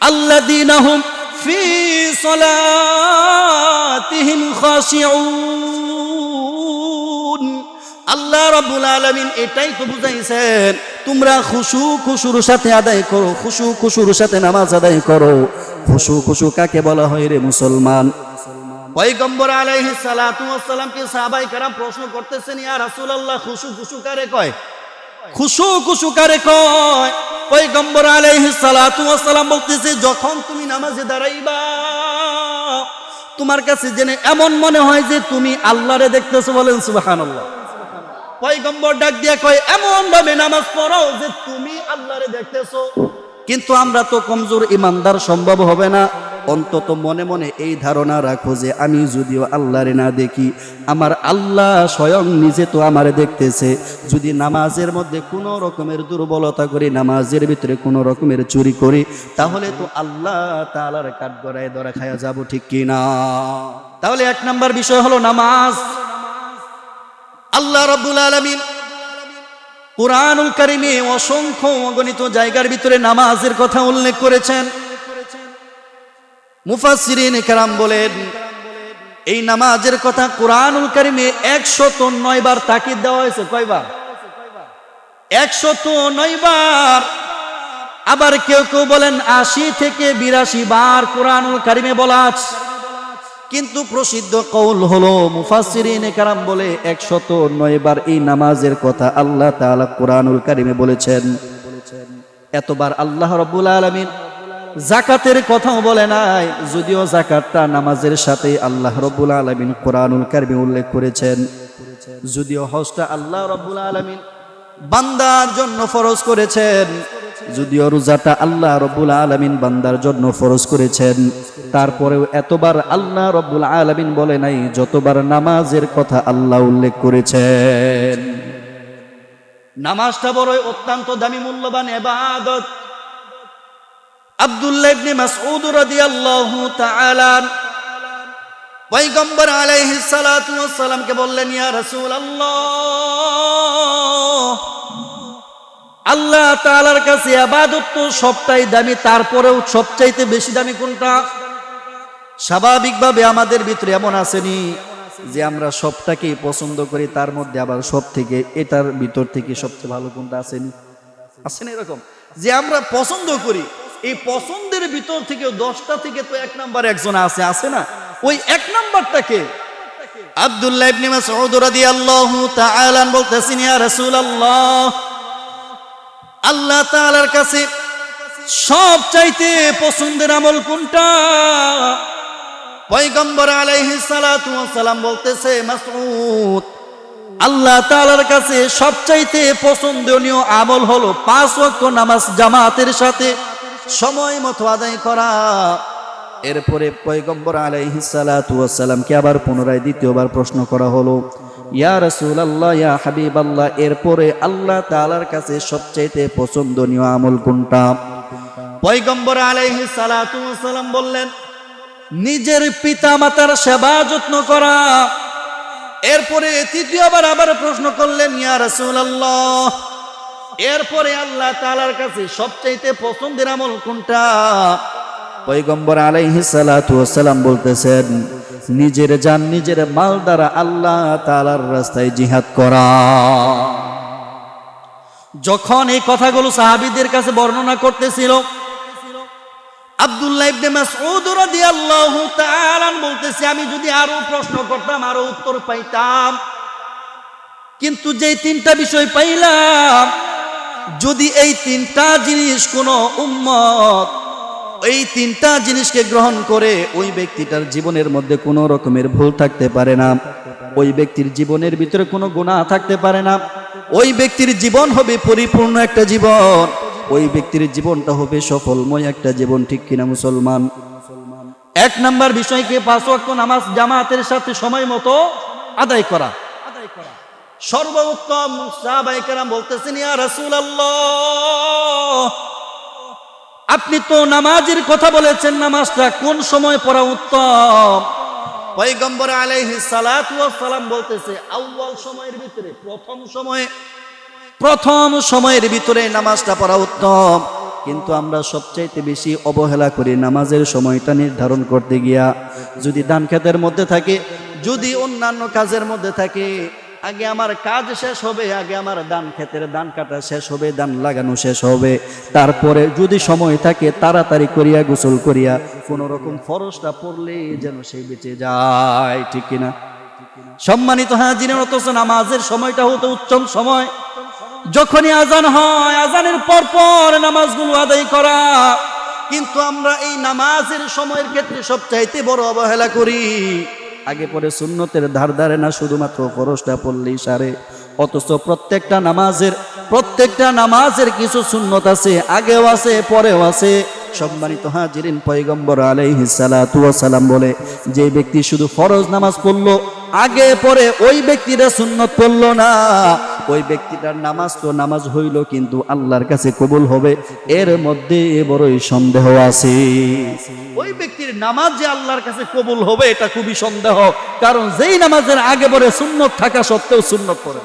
الذين هم في صلاتهم خاشعون আল্লাহ রাব্বুল আলামিন এটাই তো বুঝাইছেন তোমরা খুশু খুশুর সাথে আদায় করো খুশু খুশুর সাথে নামাজ আদায় করো খুশু খুশু কাকে বলা হয় রে মুসলমান পয়গম্বর আলাইহিস সালাতু ওয়াসসালামকে সাহাবাই کرام প্রশ্ন করতেছেন ইয়া রাসূলুল্লাহ খুশু খুশু কারে কয় খুশু খুশু কারে কয়? পয়গম্বর সালা সালাতু ওয়াসসালাম বলতেছে, যখন তুমি নামাজে দাঁড়াইবা, তোমার কাছে জেনে এমন মনে হয় যে তুমি আল্লাহরে দেখতেছো বলেন সুবহানাল্লাহ। পয়গম্বর ডাক দিয়া কয় এমন ভাবে নামাজ পড়ো যে তুমি আল্লাহরে দেখতেছো। কিন্তু আমরা তো কমজোর ইমানদার, সম্ভব হবে না। অন্তত মনে মনে এই ধারণা রাখো যে আমি যদিও আল্লাহরে না দেখি, আমার আল্লাহ স্বয়ং নিজে তো আমারে দেখতেছে। যদি নামাজের মধ্যে কোনো রকমের দুর্বলতা করি, নামাজের ভিতরে কোনো রকমের চুরি করি, তাহলে তো আল্লাহ তালার কাঠ গড়ায় ধরা খায়া যাব ঠিক কিনা? তাহলে এক নাম্বার বিষয় হলো নামাজ। আল্লাহ রব্বুল আলমিন কোরআনুল কারিমে অসংখ্য অগণিত জায়গার ভিতরে নামাজের কথা উল্লেখ করেছেন। মুফাসিরিন কেরাম বলেন, এই নামাজের কথা কোরআনুল কারিমে একশত নয় বার তাকিদ দেওয়া হয়েছে, কয়বার? একশত নয় বার। আবার কেউ কেউ বলেন আশি থেকে বিরাশি বার কোরআনুল কারিমে বলা আছে। কিন্তু প্রসিদ্ধ কৌল হলো মুফাসিরিন কারাম বলে একশত নয় বার এই নামাজের কথা আল্লাহ তাআলা কোরআনুল কারিমে বলেছেন। এতবার আল্লাহ রব্বুল আলামিন জাকাতের কথাও বলে নাই, যদিও জাকাতটা নামাজের সাথে আল্লাহ রব্বুল আলামিন কোরআনুল কারিমে উল্লেখ করেছেন। যদিও হজটা আল্লাহ রব্বুল আলামিন বান্দার জন্য ফরজ করেছেন। যদিও রোজাটা আল্লাহ রব্বুল আলমিন বান্দার জন্য ফরজ করেছেন, তারপরেও এতবার আল্লাহ রব্বুল আলমিন বলে নাই, যতবার নামাজের কথা আল্লাহ উল্লেখ করেছেন। নামাজটা বড়ই অত্যন্ত দামি মূল্যবান এবাদত। আব্দুল্লাহ আলাইহিস বললেন, ইয়া রাসূলুল্লাহ আল্লাহ তাআলার কাছে আবাদত সবটাই দামি, তারপরেও সবচাইতে বেশি দামি কোনটা? স্বাভাবিকভাবে আমাদের ভিতরে এমন আসেনি যে আমরা সবটাকেই পছন্দ করি, তার মধ্যে আবার সব থেকে এটার ভিতর থেকে সবচেয়ে ভালো কোনটা আসেনি? আসেনি এরকম। যে আমরা পছন্দ করি, এই পছন্দের ভিতর থেকে দশটা থেকে তো এক নাম্বার একজন আছে আছে না? ওই এক নাম্বারটাকে আব্দুল্লাহ ইবনে মাসউদ রাদিয়াল্লাহু তাআলা বলতেছেন, ইয়া রাসূলুল্লাহ আল্লাহ তাআলার কাছে সব চাইতে পছন্দের আমল কোনটা? পয়গম্বর ওয়াস সালাম বলতেছে, মাসউদ, আল্লাহ তালার কাছে সবচাইতে পছন্দনীয় আমল হলো পাঁচ ওয়াক্ত নামাজ জামাতের সাথে সময় মতো আদায় করা। এরপরে পয়গম্বর আলাইহিস সালাতু সালামকে আবার পুনরায় দ্বিতীয়বার প্রশ্ন করা হলো ইয়া রাসূলুল্লাহ, ইয়া হাবিবাল্লাহ, এরপরে আল্লাহ তাআলার কাছে সবচাইতে পছন্দনীয় আমল কোনটা? পয়গম্বর আলাইহিস সালাতু সালাম বললেন, নিজের পিতা মাতার সেবা যত্ন করা। এরপরে তৃতীয়বার আবার প্রশ্ন করলেন, ইয়া রাসূলুল্লাহ, এরপরে আল্লাহ তাআলার কাছে সবচাইতে পছন্দের আমল কোনটা? পয়গম্বর আলাইহিস সালাতু ওয়াসালাম বলতেছেন নিজের যান নিজের মাল দ্বারা আল্লাহ তালার রাস্তায় জিহাদ করা। যখন এই কথাগুলো সাহাবিদের কাছে বর্ণনা করতেছিল, আব্দুল্লাহ আমি যদি আরও প্রশ্ন করতাম, আরও উত্তর পাইতাম। কিন্তু তিনটা বিষয় পাইলাম, যদি এই তিনটা জিনিস কোনো উম্মত এই তিনটা জিনিসকে গ্রহণ করে ওই ব্যক্তিটার জীবনের মধ্যে কোনো রকমের ভুল থাকতে পারে না। ওই ব্যক্তির জীবনের ভিতরে কোনো গুণা থাকতে পারে না। ওই ব্যক্তির জীবন হবে পরিপূর্ণ একটা জীবন। ওই ব্যক্তির জীবনটা হবে সফলময় একটা জীবন, ঠিক কিনা মুসলমান? এক নাম্বার বিষয়কে পাঁচ ওয়াক্ত নামাজ জামাতের সাথে সময় মতো আদায় করা। সর্বোত্তম সাহাবায়ে কেরাম বলতেছেন, ইয়া রাসূলুল্লাহ আপনি তো নামাজের কথা বলেছেন নামাজটা কোন সময় পড়া উত্তম? পয়গম্বর ওয়াস সালাম বলতেছে আউয়াল সময়ের ভিতরে প্রথম সময়ে। প্রথম সময়ের ভিতরে নামাজটা পড়া উত্তম। কিন্তু আমরা সবচাইতে বেশি অবহেলা করি নামাজের সময়টা নির্ধারণ করতে গিয়া। যদি ধান খেতের মধ্যে থাকে যদি অন্যান্য কাজের মধ্যে থাকে আগে আমার কাজ শেষ হবে, আগে আমার ধান ক্ষেতের ধান কাটা শেষ হবে, ধান লাগানো শেষ হবে। তারপরে যদি সময় থাকে, তাড়াতাড়ি করিয়া গোসল করিয়া কোন রকম ফরসটা পড়লে যেন সে বেঁচে যায়, ঠিক কিনা সম্মানিত হাজিরের অথচ নামাজের সময়টা হতো উত্তম সময়। যখনই আজান হয়, আজানের পর পর নামাজগুলো আদায় করা। কিন্তু আমরা এই নামাজের সময়ের ক্ষেত্রে সবচাইতে বড় অবহেলা করি। আগে পরে সুন্নতের ধার ধারে না, শুধুমাত্র খরচটা পড়লেই সারে। অথচ প্রত্যেকটা নামাজের প্রত্যেকটা নামাজের কিছু সুন্নত আছে, আগেও আছে, পরেও আছে। সম্মানিত হাজিরিন, পয়গম্বর আলাইহি সালাতু সালাম বলে, যে ব্যক্তি শুধু ফরজ নামাজ পড়ল আগে পরে ওই ব্যক্তিরা সুন্নত পড়ল না। ওই ব্যক্তিটার নামাজ তো নামাজ হইল, কিন্তু আল্লাহর কাছে কবুল হবে, এর মধ্যে বড়ই সন্দেহ আছে। ওই ব্যক্তির নামাজ যে আল্লাহর কাছে কবুল হবে, এটা খুবই সন্দেহ, কারণ যেই নামাজের আগে পরে সুন্নত থাকা সত্ত্বেও সুন্নত পড়ে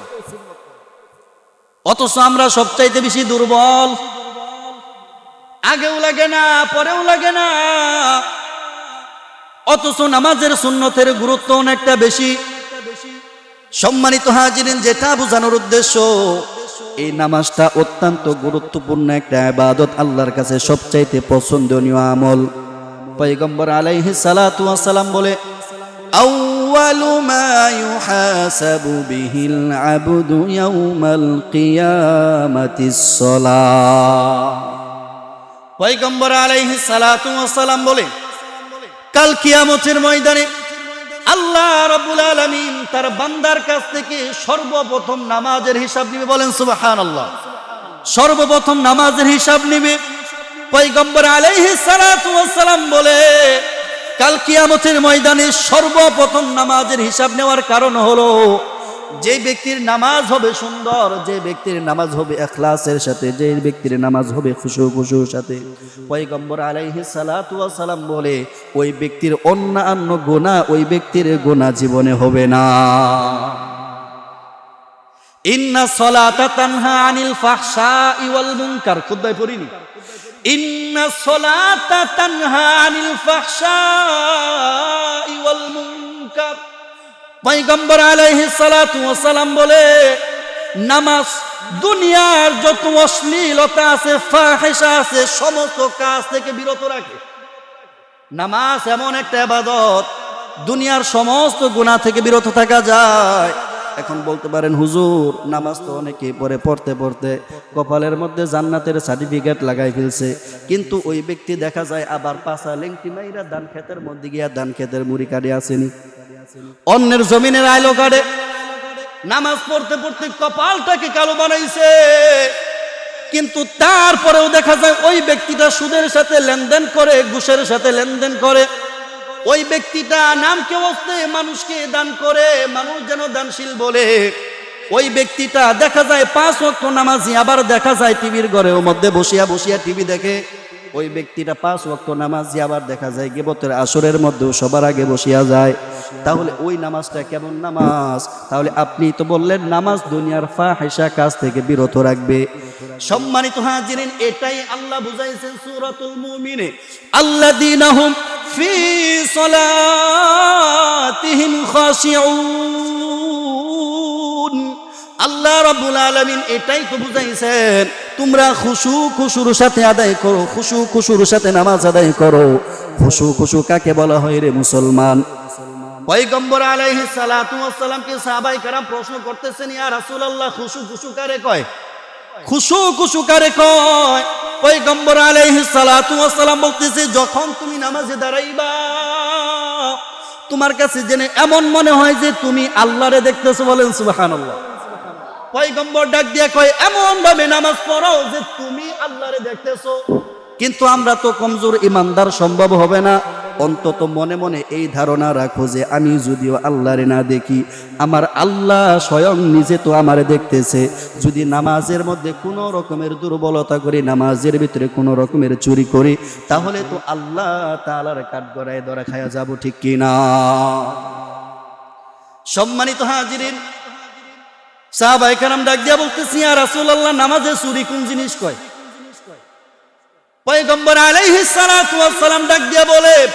অথচ আমরা সবচাইতে বেশি দুর্বল। আগেও লাগে না, পরেও লাগে না। অথচ নামাজের সুন্নতের গুরুত্ব অনেকটা বেশি। সম্মানিত হাজিরিন, যেটা বোঝানোর উদ্দেশ্য, এই নামাজটা অত্যন্ত গুরুত্বপূর্ণ একটা আবাদত আল্লাহর কাছে সবচাইতে পছন্দনীয় আমল। পয়গম্বর আলাইহি সালাতু ওয়াসালাম বলে আউয়ালু মা ইউহাসাবু বিহিল আবদু ইয়াউমাল কিয়ামাতিস সালাহ। পয়গম্বর আলাইহি সালাতু ওয়াসালাম বলে কাল কিয়ামতের ময়দানে আল্লাহ রাব্বুল আলামিন তার বান্দার কাছ থেকে সর্বপ্রথম নামাজের হিসাব নিবে। বলেন সুবহানাল্লাহ। সর্বপ্রথম নামাজের হিসাব নিবে। পয়গম্বর আলাইহি ওয়াসসালাম বলে, কাল কিয়ামতের ময়দানে সর্বপ্রথম নামাজের হিসাব নেওয়ার কারণ হলো যে ব্যক্তির নামাজ হবে সুন্দর, যে ব্যক্তির নামাজ হবে এখলাসের সাথে, যে ব্যক্তির নামাজ হবে খুশু খুশুর সাথে। পয়গম্বর আলাইহি সালাম বলে, ওই ব্যক্তির অন্যান্য গোনা ওই ব্যক্তির গোনা জীবনে হবে না। ইন্না সলাতা তানহা আনিল ফাহশাই ওয়াল মুনকার। খুদ্ায় পড়িনি? ইন্না সলাতা তানহা আনিল ফাহশাই ওয়াল পয়গম্বর আলাইহিস সালাতু ওয়াসালাম বলে, নামাজ দুনিয়ার যত অশ্লীলতা আছে ফাহেসা আছে, সমস্ত কাজ থেকে বিরত রাখে। নামাজ এমন একটা আবাদত দুনিয়ার সমস্ত গুণা থেকে বিরত থাকা যায়। এখন বলতে পারেন, হুজুর, নামাজ তো অনেকে পরে পড়তে পড়তে কপালের মধ্যে জান্নাতের সার্টিফিকেট লাগাই ফেলছে। কিন্তু ওই ব্যক্তি দেখা যায় আবার পাশা লেংটি মাইরা দান ক্ষেতের মধ্যে গিয়া দান ক্ষেতের মুড়ি কাটে আসেনি। অন্যের জমিনের আইলো কাটে নামাজ পড়তে পড়তে কপালটাকে কালো বানাইছে। কিন্তু তারপরেও দেখা যায় ওই ব্যক্তিটা সুদের সাথে লেনদেন করে, ঘুষের সাথে লেনদেন করে। ওই ব্যক্তিটা নামকে অস্তে মানুষকে দান করে, মানুষ যেন দানশীল বলে। ওই ব্যক্তিটা দেখা যায় পাঁচ ওয়াক্ত নামাজি, আবার দেখা যায় টিভির ঘরেও মধ্যে বসিয়া বসিয়া টিভি দেখে। ওই ব্যক্তিটা পাঁচ ওয়াক্ত নামাজি আবার দেখা যায় গেবতের আসরের মধ্যেও সবার আগে বসিয়া যায়। তাহলে ওই নামাজটা কেমন নামাজ? তাহলে আপনি তো বললেন নামাজ দুনিয়ার ফাহেসা কাজ থেকে বিরত রাখবে। সম্মানিত হাজিরিন, এটাই আল্লাহ বুঝাইছেন সূরাতুল মুমিনে। আল্লাহ আল্লাযীনাহুম ফি সলাতিহিম খাশিউন। আল্লাহ রাব্বুল আলামিন এটাই তো বুঝাইছেন, তোমরা খুশু খুশুর সাথে আদায় করো, খুশু খুশুর সাথে নামাজ আদায় করো। খুশু খুশু কাকে বলা হয় রে মুসলমান? পয়গম্বর আলাইহিস সালাতু ওয়াসসালামকে সাহাবাই কারাম প্রশ্ন করতেছেন, ইয়া রাসূলুল্লাহ, খুশু খুশু কারে কয়? খুশু খুশু কারে কয়? পয়গম্বর আলাইহিস সালাতু ওয়াসসালাম বলতেছে, যখন তুমি নামাজে দাঁড়াইবা, তোমার কাছে জেনে এমন মনে হয় যে তুমি আল্লাহরে দেখতেছো বলেন সুবহানাল্লাহ। পয়গম্বর ডাক দিয়া কয় এমন ভাবে নামাজ পড়ো যে তুমি আল্লাহরে দেখতেছো। কিন্তু আমরা তো কমজোর ইমানদার, সম্ভব হবে না। অন্তত মনে মনে এই ধারণা রাখো যে আমি যদিও আল্লাহরে না দেখি, আমার আল্লাহ স্বয়ং নিজে তো আমারে দেখতেছে। যদি নামাজের মধ্যে কোনো রকমের দুর্বলতা করি, নামাজের ভিতরে কোনো রকমের চুরি করি, তাহলে তো আল্লাহ তালার কাঠ গড়ায় ধরা খায়া যাব ঠিক কিনা? সম্মানিত হাজিরিন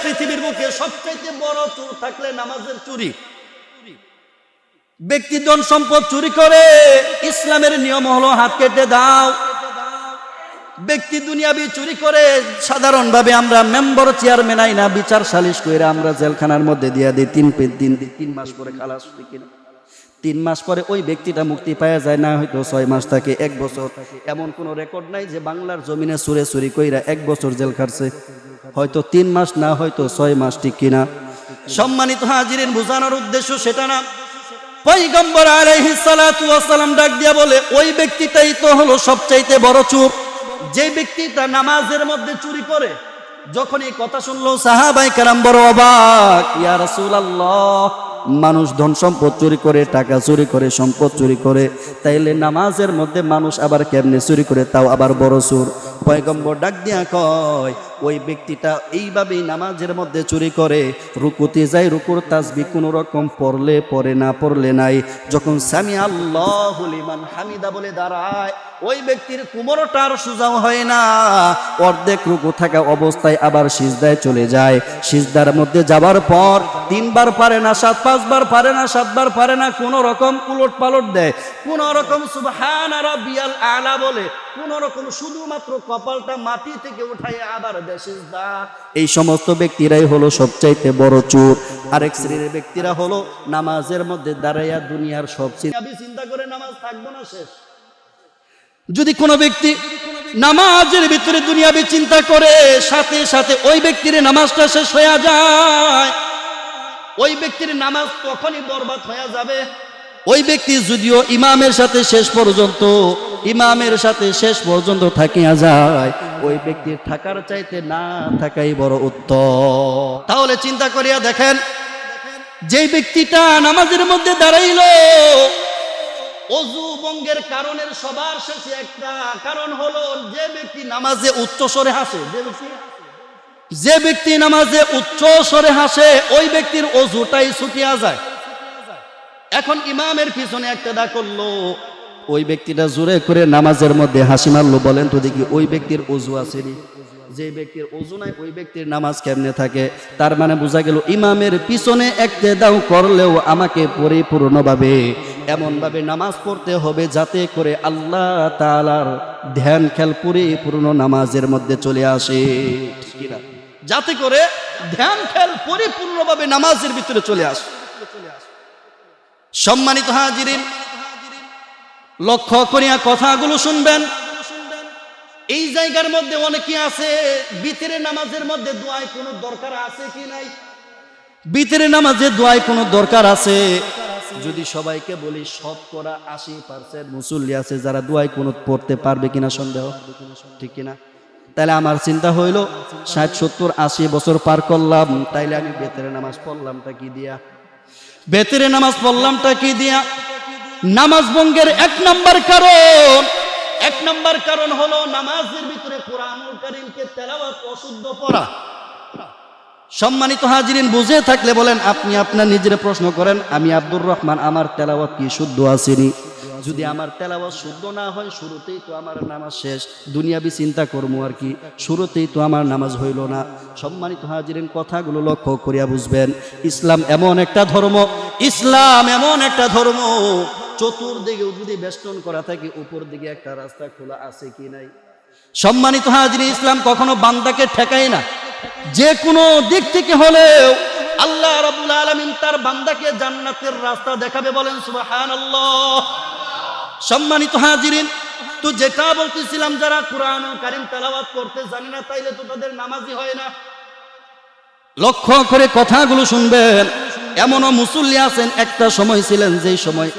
পৃথিবীর সবচাইতে বড় চোর থাকলে নামাজের চুরি। ব্যক্তি ধন সম্পদ চুরি করে, ইসলামের নিয়ম হলো হাত কেটে দাও। ব্যক্তি দুনিয়াবি চুরি করে, সাধারণভাবে আমরা মেম্বার চেয়ারম্যান আই না, বিচার সালিশ করে আমরা জেলখানার মধ্যে দিয়ে দিই, তিন দিন তিন মাস পরে খালাস কিনা। তিন মাস পরে ওই ব্যক্তিটা মুক্তি পাওয়া যায় না, হয়তো ছয় মাস থাকে, এক বছর এমন কোনো রেকর্ড নাই যে বাংলার জমিনে সুরে চুরি কইরা এক বছর জেল খাটছে। হয়তো তিন মাস না, হয়তো ছয় মাস, ঠিক কিনা? সম্মানিত হাজিরিন, বোঝানোর উদ্দেশ্য সেটা না। পৈগম্বর আলাইহিস সালাতু ওয়াস সালাম ডাক দিয়া বলে, ওই ব্যক্তিটাই তো হলো সবচাইতে বড় চোর যে ব্যক্তিটা নামাজের মধ্যে চুরি করে যখন এই কথা শুনলো, সাহাবাই কারাম বড় অবাক, ইয়া রাসূলুল্লাহ মানুষ ধন সম্পদ চুরি করে, টাকা চুরি করে, সম্পদ চুরি করে, তাইলে নামাজের মধ্যে মানুষ আবার কেমনে চুরি করে, তাও আবার বড় সুর। পয়গম্বর ডাক দিয়া কয় ওই ব্যক্তিটা এইভাবেই নামাজের মধ্যে চুরি করে, রুকুতে যায়, রুকুর তাসবি কোনো রকম পড়লে, পড়ে না, পড়লে নাই। যখন সামি আল্লাহ হামিদা বলে দাঁড়ায়, ওই ব্যক্তির কুমোরটা আর সুজাও হয় না। অর্ধেক রুকু থাকা অবস্থায় আবার সিজদায় চলে যায়। সিজদার মধ্যে যাবার পর তিনবার পারে না সাত পাঁচবার পারে না, সাতবার পারে না কোন রকম উলট পালট দেয়। কোন রকম সুবহান আলা বলে কোন রকম শুধুমাত্র কপালটা মাটি থেকে উঠাই আবার এই সমস্ত ব্যক্তিরাই হলো সবচাইতে বড় চোর। আরেক শ্রেণির ব্যক্তিরা হলো নামাজের মধ্যে দাঁড়াইয়া দুনিয়ার সব চিন্তা। করে নামাজ থাকব না শেষ। যদি কোনো ব্যক্তি নামাজের ভিতরে দুনিয়াবি চিন্তা করে, সাথে সাথে ওই ব্যক্তির নামাজটা শেষ হয়ে যায়, ওই ব্যক্তির নামাজ তখনই বরবাদ হয়ে যাবে। ওই ব্যক্তি যদিও ইমামের সাথে শেষ পর্যন্ত, ইমামের সাথে শেষ পর্যন্ত থাকিয়া যায়, ওই ব্যক্তির থাকার চাইতে না থাকাই বড় উত্তম। তাহলে চিন্তা করিয়া দেখেন যে ব্যক্তিটা নামাজের মধ্যে দাঁড়াইল, অজু কারণের সবার শেষে একটা কারণ হলো, যে ব্যক্তি নামাজে উচ্চ স্বরে হাসে, যে ব্যক্তি যে ব্যক্তি নামাজে উচ্চ স্বরে হাসে, ওই ব্যক্তির অজুটাই ছুটিয়া যায়। এখন ইমামের পিছনে একটা দা করল। ওই ব্যক্তিটা জোরে করে নামাজের মধ্যে হাসি মারলো, বলেন তো দেখি ওই ব্যক্তির অজু আসেনি যে ব্যক্তির অজু নাই, ওই ব্যক্তির নামাজ কেমনে থাকে? তার মানে বোঝা গেল ইমামের পিছনে একটা দাও করলেও আমাকে পরিপূর্ণভাবে এমনভাবে নামাজ পড়তে হবে যাতে করে আল্লাহ তাআলার ধ্যান, খেয়াল পরিপূর্ণ নামাজের মধ্যে চলে আসে। যাতে করে ধ্যান, খেয়াল পরিপূর্ণভাবে নামাজের ভিতরে চলে আসে। সম্মানিত হাজিরিন, লক্ষ্য করিয়া কথাগুলো শুনবেন। এই জায়গার মধ্যে অনেকে আছে, বিতেরে নামাজের মধ্যে দোয়ায় কোনো দরকার আছে কি নাই? বিতেরে নামাজে দোয়ায় কোনো দরকার আছে? যদি সবাইকে বলি শতকরা আশি পার্সেন্ট মুসল্লি আছে, যারা দোয়ায় কোনো পড়তে পারবে কিনা সন্দেহ? ঠিক কিনা? তাহলে আমার চিন্তা হইল, ষাট সত্তর আশি বছর পার করলাম, তাইলে আমি বেতেরে নামাজ পড়লামটা কি দিয়া? বেতেরে নামাজ পড়লামটা কি দিয়া? নামাজ ভঙ্গের এক নম্বর কারণ, এক নম্বর কারণ হলো নামাজের ভিতরে কোরআন করিমকে তেলাওয়াত অশুদ্ধ পড়া। সম্মানিত হাজিরিন, বুঝে থাকলে বলেন, আপনি আপনার নিজের প্রশ্ন করেন, আমি আব্দুর রহমান, আমার তেলাওয়াত কি শুদ্ধ আসেনি যদি আমার তেলাওয়াত শুদ্ধ না হয়, শুরুতেই তো আমার নামাজ শেষ। দুনিয়াবি চিন্তা করব আর কি, শুরুতেই তো আমার নামাজ হইল না। সম্মানিত হাজিরিন, কথাগুলো লক্ষ্য করিয়া বুঝবেন, ইসলাম এমন একটা ধর্ম, ইসলাম এমন একটা ধর্ম, চতুর্দিকে যদি বেষ্টন করা থাকে উপর দিকে একটা রাস্তা খোলা আছে কি নাই? সম্মানিত হাজির ইসলাম কখনো বান্দাকে ঠেকায় না। যে কোনো দিক থেকে হলেও আল্লাহ রাবুল আলমিন তার বান্দাকে জান্নাতের রাস্তা দেখাবে বলেন সুবাহান সম্মানিত হাজিরিন, তো যেটা বলতেছিলাম, যারা কোরআন কারিম তেলাওয়াত করতে জানে না, তাইলে তো তাদের নামাজি হয় না। লক্ষ্য করে কথাগুলো শুনবেন। এমনও মুসল্লি আছেন, একটা সময় ছিলেন, যেই সময়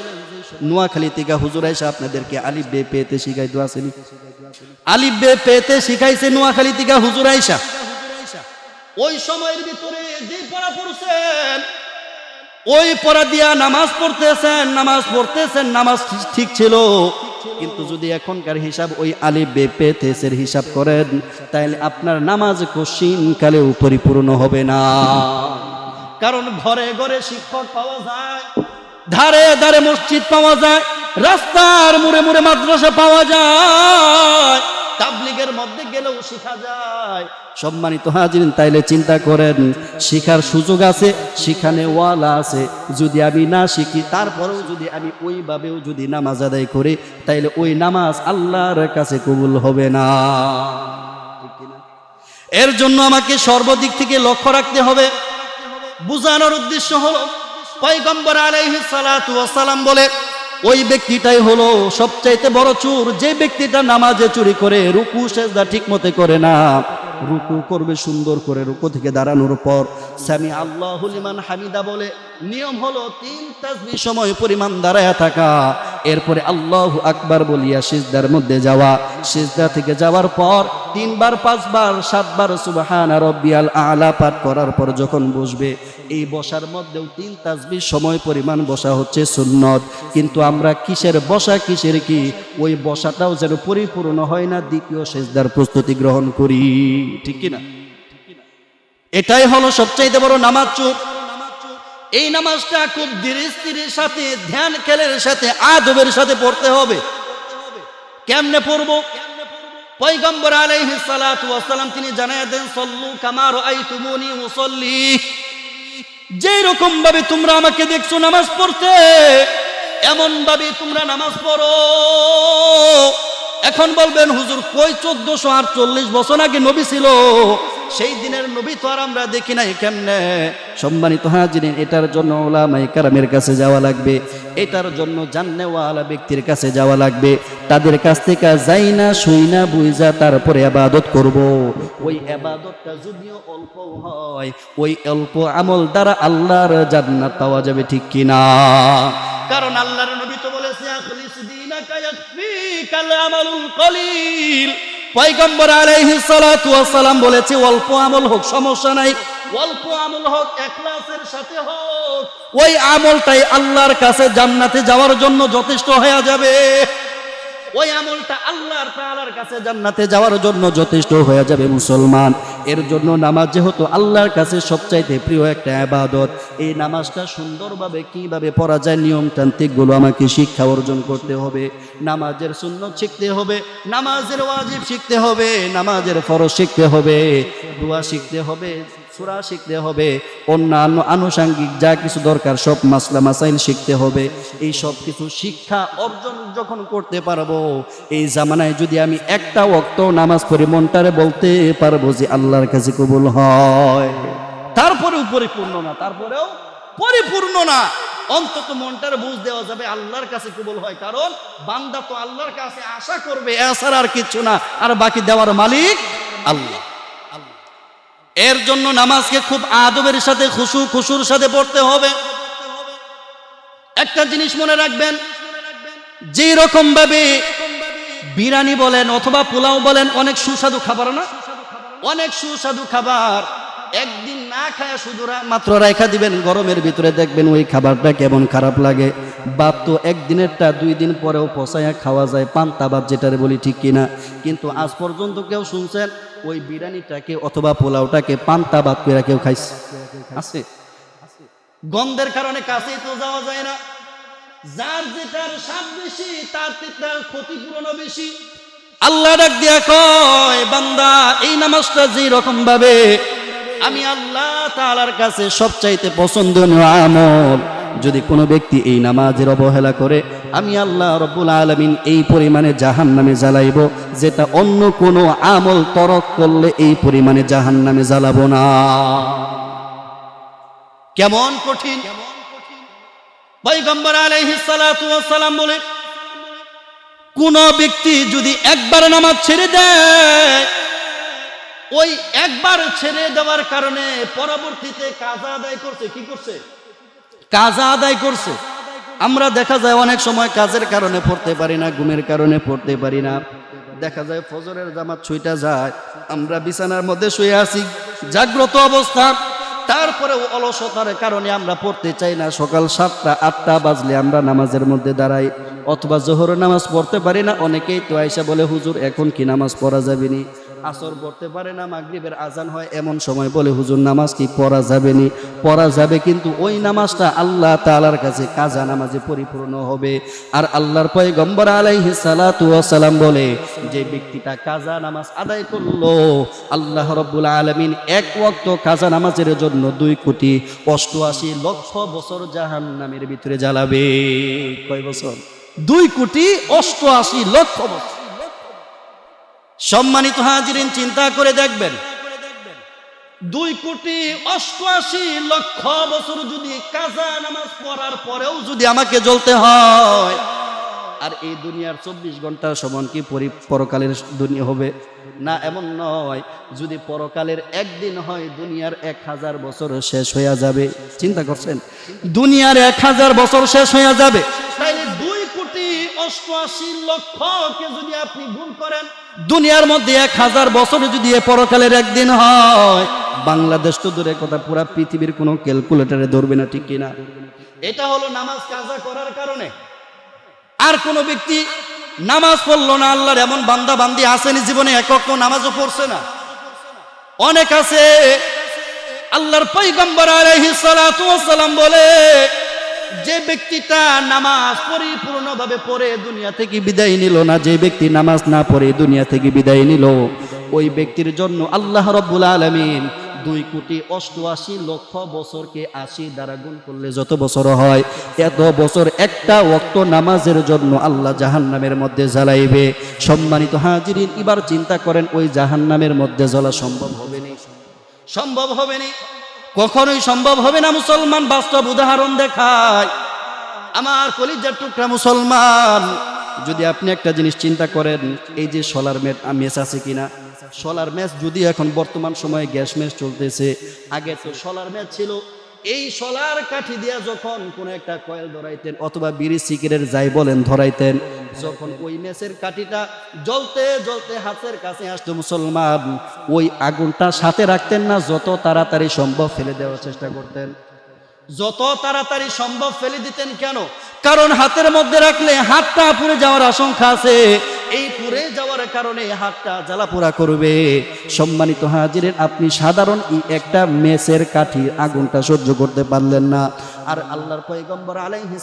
নোয়াখালী থেকে হুজুর আইসা আপনাদেরকে আলিফ বে পেতে শিখাই আসেনি। আলিফ বে পেতে শিখাইছে নোয়াখালী থেকে হুজুর আইসা। ওই সময়ের ভিতরে যে পড়া পড়ছেন, ওই পড়া দিয়া নামাজ পড়তেছেন নামাজ পড়তেছেন, নামাজ ঠিক ছিল। কিন্তু যদি এখনকার হিসাব ওই আলিফ বে পেতেসের হিসাব করেন তাহলে আপনার নামাজ কালেও পরিপূর্ণ হবে না। কারণ ঘরে ঘরে শিক্ষক পাওয়া যায়, ধারে ধারে মসজিদ পাওয়া যায়, রাস্তার মুড়ে মুড়ে মাদ্রাসা পাওয়া যায়। শেখা যায়। সম্মানিত হাজিরিন, তাইলে চিন্তা করেন, শিখার সুযোগ আছে, শিখানে ওয়ালা আছে। যদি আমি না শিখি, তারপরেও যদি আমি ওইভাবেও যদি নামাজ আদায় করি, তাইলে ওই নামাজ আল্লাহর কাছে কবুল হবে না। এর জন্য আমাকে সর্বদিক থেকে লক্ষ্য রাখতে হবে। বুঝানোর উদ্দেশ্য হলো, পয়গম্বর আলাইহিস সালাতু বলে ওই ব্যক্তিটাই হলো সবচাইতে বড় চোর। যে ব্যক্তিটা নামাজে চুরি করে, রুকু, সেজদা ঠিক মতে করে না। রুকু করবে সুন্দর করে রুকু থেকে দাঁড়ানোর পর স্বামী আল্লাহ লিমান হামিদা বলে, নিয়ম হলো তিন তাসবিহ সময় পরিমাণ দাঁড়ায় থাকা। এরপরে আল্লাহ আকবার বলিয়া সিজদার মধ্যে যাওয়া। সিজদা থেকে যাওয়ার পর তিনবার, পাঁচবার, সাতবার সুবহান রব্বিয়াল আলা পাঠ করার পর যখন বসবে এই বসার মধ্যেও তিন তাসবিহ সময় পরিমাণ বসা হচ্ছে সুন্নত। কিন্তু আমরা কিসের বসা, কিসের কি? ওই বসাটাও যেন পরিপূর্ণ হয় না, দ্বিতীয় সেজদার প্রস্তুতি গ্রহণ করি। ঠিক কি না এটাই হলো সবচাইতে বড় নামাজ চুপ। এই নামাজটা খুব ধীরে স্থিরের সাথে, ধ্যান খেলের সাথে, আদবের সাথে পড়তে হবে। কেমনে পড়ব? পয়গম্বর আলাইহি সালাতু ওয়াসালাম তিনি জানায় দেন, সল্লু কামা রাআইতুমুনি উসাল্লি। যে রকম ভাবে তোমরা আমাকে দেখছ নামাজ পড়তে এমন ভাবে তোমরা নামাজ পড়ো। এখন বলবেন, হুজুর, কই চোদ্দশো আর চল্লিশ বছর আগে নবী ছিল? সেই দিনের নবী তো আর আমরা দেখি নাই কেমনে? সম্মানিত হাজিরিন, এটার জন্য ওলামাই কারামের কাছে যাওয়া লাগবে। এটার জন্য জান্নেওয়ালা ব্যক্তির কাছে যাওয়া লাগবে। তাদের কাছ থেকে যাই না, শুই না বুঝা তারপরে আবাদত করব। ওই আবাদতটা যদিও অল্প হয়, ওই অল্প আমল দ্বারা আল্লাহর জান্নাত পাওয়া যাবে ঠিক কিনা কারণ আল্লাহর নবী তো বলেছে আখলিস দীনাকা ইয়াকফিকাল আমালুল কলিল। পয়গম্বর আলাইহি সালাম বলেছে, অল্প আমল হোক, সমস্যা নাই। অল্প আমল হোক ইখলাসের সাথে হোক। ওই আমলটাই আল্লাহর কাছে জান্নাতে যাওয়ার জন্য যথেষ্ট হয়ে যাবে। ওই আমলটা আল্লাহর তাআলার কাছে জান্নাতে যাওয়ার জন্য যথেষ্ট হয়ে যাবে মুসলমান। এর জন্য নামাজ যেহেতু আল্লাহর কাছে সবচাইতে প্রিয় একটা আবাদত এই নামাজটা সুন্দরভাবে কীভাবে পড়া যায় নিয়মতান্ত্রিকগুলো আমাকে শিক্ষা অর্জন করতে হবে। নামাজের সুন্নত শিখতে হবে, নামাজের ওয়াজিব শিখতে হবে, নামাজের ফরজ শিখতে হবে, দোয়া শিখতে হবে সূরা শিখতে হবে, অন্যান্য আনুষাঙ্গিক যা কিছু দরকার, সব মাসলা মাসাইল শিখতে হবে। এই সব কিছু শিক্ষা অর্জন যখন করতে পারব, এই জামানায় যদি আমি একটা ওক্ত নামাজ পড়ি মনটারে বলতে পারব যে আল্লাহর কাছে কবুল হয়। তারপরেও পরিপূর্ণ না, তারপরেও পরিপূর্ণ না। অন্তত মনটার বুঝ দেওয়া যাবে আল্লাহর কাছে কবুল হয়, কারণ বান্দা তো আল্লাহর কাছে আশা করবে, এছাড়া আর কিছু না। আর বাকি দেওয়ার মালিক আল্লাহ। এর জন্য নামাজকে খুব আদবের সাথে, খুশু, খুশুর সাথে পড়তে হবে। একটা জিনিস মনে রাখবেন যে রকম ভাবে বিরিয়ানি বলেন অথবা পোলাও বলেন, অনেক সুস্বাদু খাবার না? অনেক সুস্বাদু খাবার। একদিন না খায় শুধু মাত্র রেখা দিবেন, গরমের ভিতরে দেখবেন ওই খাবারটা কেমন খারাপ লাগে। বাপ তো একদিনেরটা, দুই দিন পরেও পচাইয়া খাওয়া যায়, পান্তা ভাত যেটারে বলি ঠিক কিনা। কিন্তু আজ পর্যন্ত কেউ শুনছেন, ওই বিরিয়ানিটাকে অথবা পোলাওটাকে পান্তা ভাত করে কেউ খাইছে? আছে? গন্ধের কারণে কাছেই তো যাওয়া যায় না। যার যেটার স্বাদ বেশি, তার তার ক্ষতিপূরণও বেশি। আল্লাহ ডাক দিয়া কয়, বান্দা, এই নামাজটা যে রকম ভাবে আমি আল্লাহ তাআলার কাছে সবচাইতে পছন্দনীয় আমল। যদি কোনো ব্যক্তি এই নামাজের অবহেলা করে, আমি আল্লাহ রব্বুল আলমিন এই পরিমাণে জাহান নামে জ্বালাইব, যেটা অন্য কোনো আমল তরক করলে এই পরিমাণে জাহান নামে জ্বালাবো না। কেমন কঠিন? পয়গম্বর আলাইহিস সালাতু ওয়াস সালাম বলে, কোন ব্যক্তি যদি একবার নামাজ ছেড়ে দেয় ওই একবার ছেড়ে দেওয়ার কারণে পরবর্তীতে কাজা আদায় করছে, কি করছে? কাজা আদায় করছে। আমরা দেখা যায় অনেক সময় কাজের কারণে পড়তে পারি না, ঘুমের কারণে পড়তে পারি না। দেখা যায় ফজরের জামাত ছুইটা যায়, আমরা বিছানার মধ্যে শুয়ে আছি, জাগ্রত অবস্থা। তারপরেও অলসতার কারণে আমরা পড়তে চাই না, সকাল সাতটা, আটটা বাজলে আমরা নামাজের মধ্যে দাঁড়াই, অথবা জোহর নামাজ পড়তে পারি না। অনেকেই তো আয়সা বলে, হুজুর, এখন কি নামাজ পড়া যাবে নি? আসর পড়তে পারে না, মাগরিবের আজান হয়, এমন সময় বলে, হুজুর, নামাজ কি পড়া যাবে নি? পড়া যাবে, কিন্তু ওই নামাজটা আল্লাহ তাআলার কাছে কাজা নামাজে পরিপূর্ণ হবে। আর আল্লাহর পয়গম্বর আলাইহিস সালাতু সালাম বলে, যে ব্যক্তিটা কাজা নামাজ আদায় করল, আল্লাহ রব্বুল আলামিন এক ওয়াক্ত কাজা নামাজের জন্য দুই কোটি অষ্টআশি লক্ষ বছর জাহান্নামের ভিতরে জ্বালাবে। কয় বছর? দুই কোটি অষ্টআশি লক্ষ বছর। সম্মানিত হাজিরিন, চিন্তা করে দেখবেন, দুই কোটি অষ্টআশি লক্ষ বছর যদি কাজা নামাজ পড়ার পরেও যদি আমাকে জ্বলতে হয়, আর এই দুনিয়ার চব্বিশ ঘণ্টার সমান কি পরি- পরকালের দুনিয়া হবে? না, এমন নয়। যদি পরকালের একদিন হয়, দুনিয়ার এক হাজার বছর শেষ হয়ে যাবে। চিন্তা করছেন? দুনিয়ার এক হাজার বছর শেষ হয়ে যাবে। অষ্টআশি লক্ষকে যদি আপনি গুণ করেন দুনিয়ার মধ্যে এক হাজার বছরে যদি এ পরকালের একদিন হয় বাংলাদেশ তো দূরে কথা পুরা পৃথিবীর কোনো ক্যালকুলেটারে ধরবে না ঠিক কিনা? এটা হলো নামাজ কাজা করার কারণে। আর কোন ব্যক্তি নামাজ পড়ল না আল্লাহর এমন বান্দা বান্দি আসেনি জীবনে একক নামাজও পড়ছে না। অনেক আছে আল্লাহর পৈগম্বর আলাইহিস সালাতু ওয়াস সালাম বলে যে ব্যক্তিটা নামাজ পরিপূর্ণভাবে পড়ে দুনিয়া থেকে বিদায় নিল না, যে ব্যক্তি নামাজ না পড়ে দুনিয়া থেকে বিদায় নিল, ওই ব্যক্তির জন্য আল্লাহ রব্বুল আলামিন দুই কোটি অষ্টআশি লক্ষ বছরকে আশি দ্বারা গুণ করলে যত বছর হয়, এত বছর একটা ওক্ত নামাজের জন্য আল্লাহ জাহান্নামের মধ্যে জ্বালাইবে। সম্মানিত হাজিরিন, এবার চিন্তা করেন, ওই জাহান্নামের মধ্যে জ্বলা সম্ভব হবে না? সম্ভব হবে না? কখনোই সম্ভব হবে না মুসলমান বাস্তব উদাহরণ দেখায়। আমার কলিজার টুকরা মুসলমান, যদি আপনি একটা জিনিস চিন্তা করেন, এই যে সোলার মেট মেস আছে কিনা? সোলার ম্যাচ যদি এখন বর্তমান সময়ে গ্যাস ম্যাচ চলতেছে, আগে তো সোলার ম্যাচ ছিল এই সোলার কাঠি দিয়া যখন কোন একটা কয়েল ধরাইতেন অথবা বিড়ি সিগারেট যাই বলেন ধরাইতেন, যখন ওই মেসের কাঠিটা জ্বলতে জ্বলতে হাতের কাছে আসতো মুসলমান, ওই আগুনটা সাথে রাখতেন না, যত তাড়াতাড়ি সম্ভব ফেলে দেওয়ার চেষ্টা করতেন। যত তাড়াতাড়ি সম্ভব ফেলে দিতেন কেন? কারণ হাতের মধ্যে রাখলে হাতটা পুড়ে যাওয়ার আশঙ্কা আছে। এই পুড়ে যাওয়ার কারণে হাতটা জ্বালাপোড়া করবে। সম্মানিত হাজিরের, আপনি সাধারণ একটা মেসের কাঠি আগুনটা সহ্য করতে পারলেন না। আর আল্লাহর পয়গম্বর আলাইহি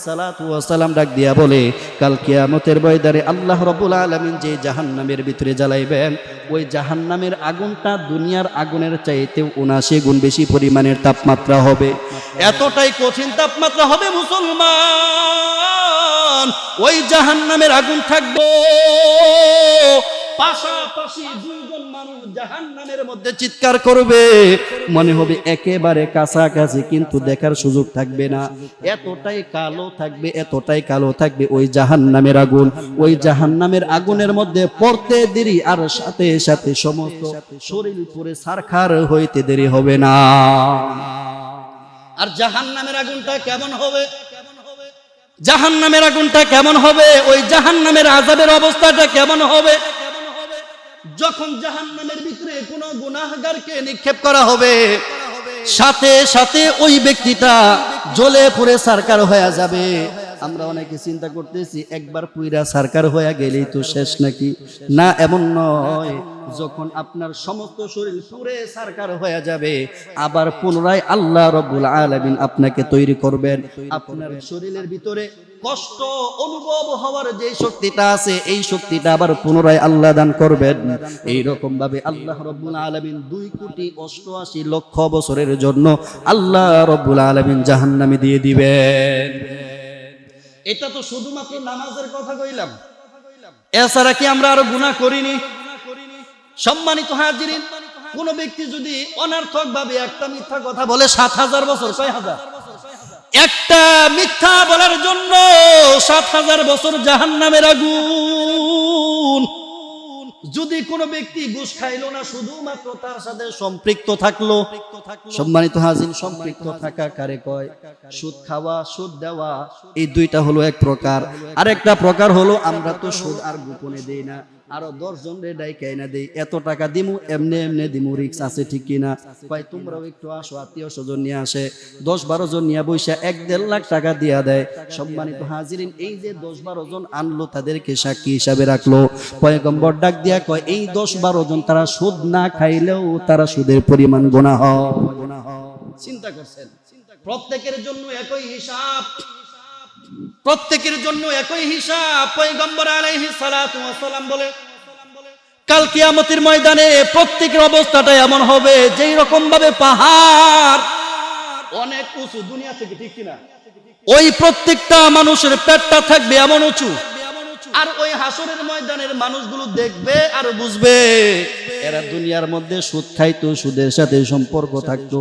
ওয়াসালাম ডাক দিয়া বলে, কাল কিয়ামতের ময়দানে আল্লাহ রাব্বুল আলামিন যে জাহান্নামের ভিতরে জ্বালাইবেন, ওই জাহান্নামের আগুনটা দুনিয়ার আগুনের চাইতে উনাশি গুণ বেশি পরিমাণের তাপমাত্রা হবে। এতটাই কঠিন তাপমাত্রা হবে মুসলমান! ওই জাহান্নামের আগুন থাকবে। পাশাপাশি জাহান্নামের মধ্যে চিৎকার করবে। মনে হবে একেবারে কাছাকাছি, কিন্তু দেখার সুযোগ থাকবে না। এতটাই কালো থাকবে, এতটাই কালো থাকবে ওই জাহান্নামের আগুন। ওই জাহান্নামের আগুনের মধ্যে পড়তে দেরি, আর সাথে সাথে সমস্ত শরীর পুরে সারখার হইতে দেরি হবে না। আর জাহান্নামের আগুনটা কেমন হবে? জাহান্নামের আগুনটা কেমন হবে? ওই জাহান্নামের আজাবের অবস্থাটা কেমন হবে? যখন জাহান্নামের ভিতরে কোন গুনাহগারকে নিক্ষেপ করা হবে সাথে সাথে ওই ব্যক্তিটা জ্বলে পুড়ে সরকার হয়ে যাবে। আমরা অনেকে চিন্তা করতেছি, একবার পুইরা সরকার হয়ে গেলেই তো শেষ নাকি? না, এমন নয়। যখন আপনার সমস্ত শরীর পুরে সরকার হয়ে যাবে, আবার পুনরায় আল্লাহ রব্বুল আলামিন আপনাকে তৈরি করবেন। আপনার শরীরের ভিতরে কষ্ট অনুভব হওয়ার যে শক্তিটা আছে, এই শক্তিটা আবার পুনরায় আল্লাহ দান করবেন। এই রকম ভাবে আল্লাহ রব্বুল আলামিন দুই কোটি অষ্টআশি লক্ষ বছরের জন্য আল্লাহ রব্বুল আলামিন জাহান্নামে দিয়ে দিবেন। এটা তো শুধুমাত্র নামাজের কথা কইলাম। এছাড়া কি আমরা আরও গুণা করিনি? সম্মানিত হাজিরিন, কোন ব্যক্তি যদি অনার্থক ভাবে একটা মিথ্যা কথা বলে সাত হাজার বছর ছয় হাজার? একটা মিথ্যা বলার জন্য সাত হাজার বছর জাহান নামের আগুন। যদি কোনো ব্যক্তি ঘুষ খাইলো না, শুধুমাত্র তার সাথে সম্পৃক্ত থাকল, সম্মানিত হাজিন সম্পৃক্ত থাকা কারে কয়? সুদ খাওয়া, সুদ দেওয়া, এই দুইটা হলো এক প্রকার। আরেকটা প্রকার হলো, আমরা তো সুদ আর গোপনে দেই না। আরও দশ জন রে ডাইকাই না দেই, এত টাকা দিমু, এমনি এমনি দিমু রিক্স আছে ঠিক কিনা? কয়, তোমরাও একটু আসো, আত্মীয় স্বজন নিয়ে আসে, দশ বারো জন নিয়ে বৈশা এক দেড় লাখ টাকা দিয়া দেয়। সম্মানিত হাজিরিন, এই যে দশ বারো জন আনলো, তাদেরকে সাক্ষী হিসাবে রাখল। পয়গম্বর ডাক দিয়া কয়, এই দশ বারো জন তারা সুদ না খাইলেও তারা সুদের পরিমাণ গোনা হয় চিন্তা করছেন, প্রত্যেকের জন্য একই হিসাব। প্রত্যেকের জন্য একই হিসাব। সালাতু বলে, কাল কিয়ামতের ময়দানে প্রত্যেকের অবস্থাটা এমন হবে, যেই রকম ভাবে পাহাড় অনেক উঁচু, দুনিয়া থেকে ঠিক কিনা? ওই প্রত্যেকটা মানুষের পেটটা থাকবে এমন উঁচু। আর ওই হাসরের ময়দানের মানুষগুলো দেখবে আর বুঝবে। এরা দুনিয়ার মধ্যে সুদ খাইতো, সুদের সাথে সম্পর্ক থাকতো।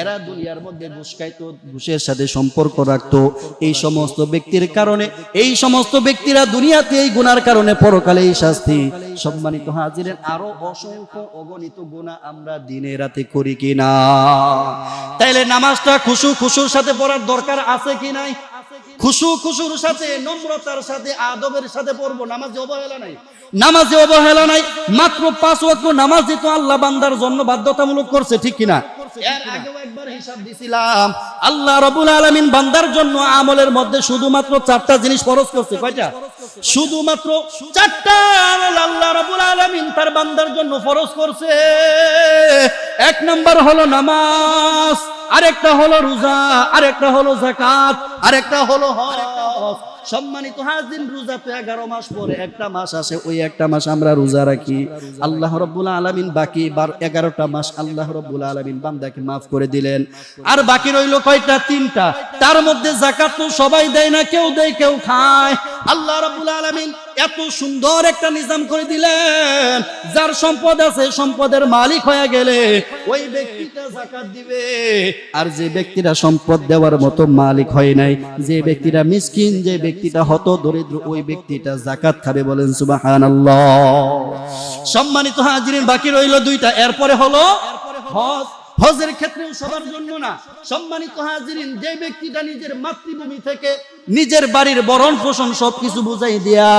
এরা দুনিয়ার মধ্যে ঘুষ খাইতো, ঘুষের সাথে সম্পর্ক রাখতো। এই সমস্ত ব্যক্তির কারণে, এই সমস্ত ব্যক্তিরা দুনিয়াতে এই গুনার কারণে পরকালে এই শাস্তি। সম্মানিত হাজিরেন, আরও অসংখ্য অগণিত গুণা আমরা দিনে রাতে করি কিনা? তাইলে নামাজটা খুশু খুশুর সাথে পড়ার দরকার আছে কি নাই? খুশু খুশুর সাথে নম্রতার সাথে আদবের সাথে পড়ব নামাজে অবহেলা নাই। নামাজে অবহেলা নাই মাত্র পাঁচ ওয়াক্ত নামাজ তো আল্লাহ বান্দার জন্য বাধ্যতামূলক করছে ঠিক কিনা? এর আগেও একবার হিসাব দিছিলাম আল্লাহ রাব্বুল আলামিন বান্দার জন্য আমলের মধ্যে শুধুমাত্র চারটা জিনিস ফরজ করছে কয়টা? শুধুমাত্র চারটা আমল আল্লাহ রাব্বুল আলামিন তার বান্দার জন্য ফরজ করছে। এক নম্বর হলো নামাজ। আরেকটা হলো রোজা আরেকটা হলো জাকাত আরেকটা হলো হজ। সম্মানিত হাজিন রোজা তো এগারো মাস পরে, একটা মাস আসে ওই একটা মাস আমরা রোজা রাখি। আল্লাহ রব্বুল আলমিন বাকি বার এগারোটা মাস আল্লাহ রব্বুল আলমিন বান্দাকে মাফ করে দিলেন। আর বাকি রইল কয়টা? তিনটা। তার মধ্যে জাকাত তো সবাই দেয় না, কেউ দেয়, কেউ খায়। আল্লাহ রব্বুল আলমিন এত সুন্দর একটা নিজাম করে দিলেন। যার সম্পদ আছে, সম্পদের মালিক হয়ে গেলে ওই ব্যক্তিটা জাকাত দিবে। আর যে ব্যক্তিরা সম্পদ দেওয়ার মতো মালিক হয় নাই, যে ব্যক্তিরা মিসকিন, যে ব্যক্তিটা হত দরিদ্র, ওই ব্যক্তিটা জাকাত খাবে বলেন সুবাহান সম্মানিত হাজিরিন, বাকি রইল দুইটা। এরপরে হলো হজ। হজের ক্ষেত্রেও সবার জন্য না। সম্মানিত হাজিরিন, যে ব্যক্তিটা নিজের মাতৃভূমি থেকে নিজের বাড়ির বরণ পোষণ সবকিছু বুঝাই দিয়া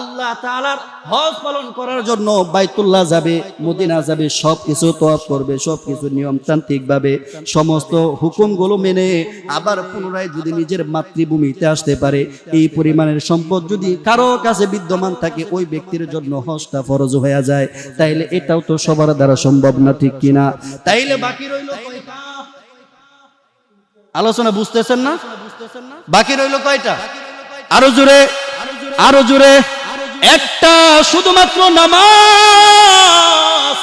আল্লাহ তাআলার হজ পালন করার জন্য বাইতুল্লাহ যাবে, মদিনা যাবে, সবকিছু তওয়াফ করবে, সবকিছু নিয়মতান্ত্রিক ভাবে সমস্ত হুকুমগুলো মেনে আবার পুনরায় যদি নিজের মাতৃভূমিতে আসতে পারে, এই পরিমাণের সম্পদ যদি কারও কাছে বিদ্যমান থাকে, ওই ব্যক্তির জন্য হজটা ফরজ হয়ে যায়। তাইলে এটাও তো সবার দ্বারা সম্ভব না, ঠিক কিনা? তাইলে বাকি রইল আলোচনা বুঝতেছেন না? বাকি রইল কয়টা? আরও জোরে আরও জোরে। একটা শুধুমাত্র নামাজ,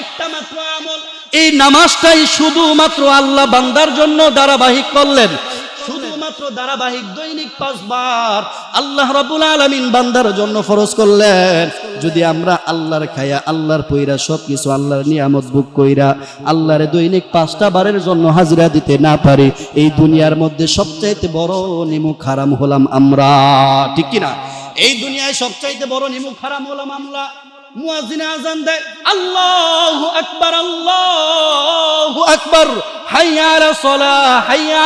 একটা মাত্র আমল। এই নামাজটাই শুধুমাত্র আল্লাহ বান্দার জন্য ধারাবাহিক করলেন। শুধুমাত্র ধারাবাহিক দৈনিক পাঁচবার আল্লাহ রাব্বুল আলামিন বান্দার জন্য ফরজ করলেন। যদি আমরা আল্লাহর খায়া, আল্লাহর পইরা সবকিছু আল্লাহর নিয়ামত বুক কইরা আল্লাহর দৈনিক পাঁচটা বারের জন্য হাজিরা দিতে না পারি, এই দুনিয়ার মধ্যে সবচাইতে বড় নিমুখ হারাম হলাম আমরা। ঠিক কিনা? এই দুনিয়ায় সবচাইতে বড় নিমুখ খারাপ হলো মামলা আল্লাহ আজান দেয়। আল্লাহু আকবার আল্লাহু আকবার। হাইয়া আলা সালাহ, হাইয়া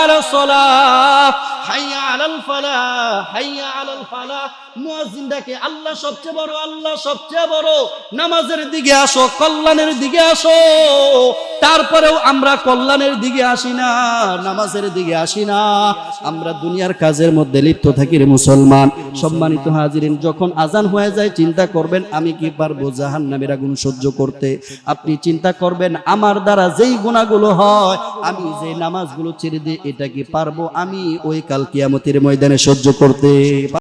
আমরা দুনিয়ার কাজের মধ্যে লিপ্ত থাকি মুসলমান। সম্মানিত হাজিরিন, যখন আজান হয়ে যায়, চিন্তা করবেন, আমি কি পারব জাহান নামের আগুন সহ্য করতে? আপনি চিন্তা করবেন, আমার দ্বারা যেই গুণাগুলো হয়, আমি যে নামাজগুলো ছেড়ে দিই এটা কি পারব? আমি ওই কাল কিয়ামতির ময়দানে সহ্য করতে